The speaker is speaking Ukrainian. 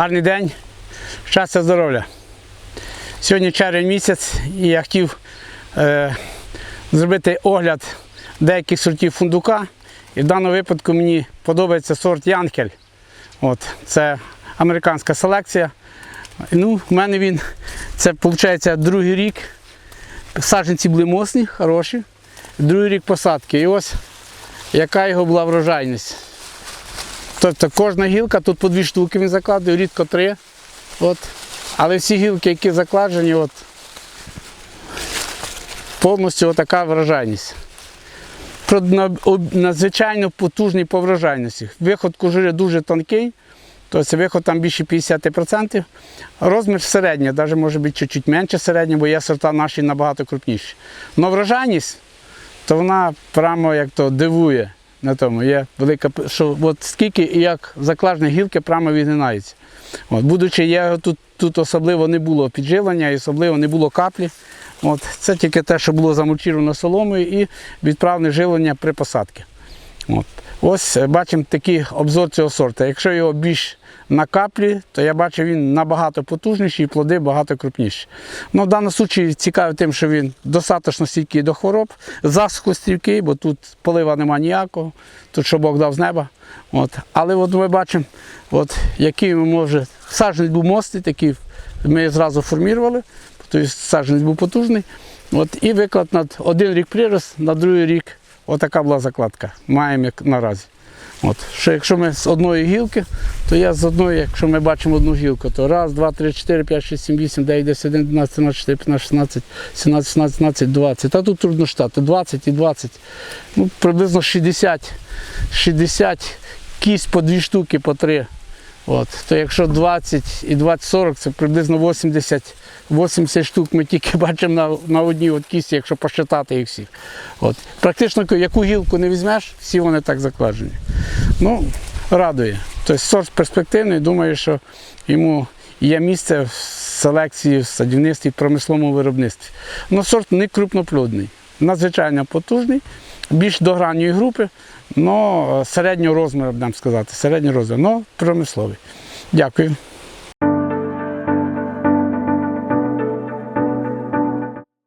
Гарний день, щастя, здоров'я. Сьогодні червень місяць і я хотів е, зробити огляд деяких сортів фундука. І в даному випадку мені подобається сорт Янкель. От, це американська селекція. Ну, в мене він, це виходить другий рік. Саджанці були мосні, хороші. Другий рік посадки. І ось яка його була врожайність. Тобто кожна гілка, тут по дві штуки він закладує, рідко три. От. Але всі гілки, які закладені, от, повністю така об- Надзвичайно потужний по врожайності. Виход кожури дуже тонкий, тобто виход там більше 50%. Розмір середній, навіть може бути чуть-чуть менше середнього, бо є сорта наші набагато крупніші. Но врожайність, то вона прямо як то дивує на тому. Є велика, що от скільки і як заклажні гілки прямо відгинаються. От, будучи, я тут, тут особливо не було підживлення, і особливо не було каплі. От, це тільки те, що було замульчировано соломою і відправне живлення при посадці. От. Ось е, бачимо такий обзор цього сорту. Якщо його більш на каплі, то я бачу, він набагато потужніший і плоди багато крупніші. Ну, в даному випадку цікавий тим, що він достатньо стійкий до хвороб, засухостійкий, бо тут полива немає ніякого, тут що Бог дав з неба. От. Але от ми бачимо, от, який може. Саджанець був мостий, такий ми зразу формували, тобто саджанець був потужний. От, і виклад на один рік прирос, на другий рік отака була закладка. Маємо як наразі. От. Що якщо ми з одної гілки, то я з одної, якщо ми бачимо одну гілку, то раз, два, три, чотири, п'ять, шість, сім, вісім, дев'ять, десять, один, дванадцять, тринадцять, чотири, п'ятнадцять, шістнадцять, сімнадцять, шістнадцять, сімнадцять, двадцять. Та тут трудно штати. 20 і 20. Ну, приблизно 60, 60 кість по дві штуки, по три. От. То якщо 20 і 20-40, це приблизно 80, 80 штук ми тільки бачимо на, на одній от кісті, якщо посчитати їх всіх. От. Практично яку гілку не візьмеш, всі вони так закладені. Ну, радує. Тобто сорт перспективний, думаю, що йому є місце в селекції, в садівництві, в промисловому виробництві. Ну, сорт не крупноплодний, надзвичайно потужний, більш до гранньої групи, але середнього розміру, будемо сказати, середнього розміру, але промисловий. Дякую.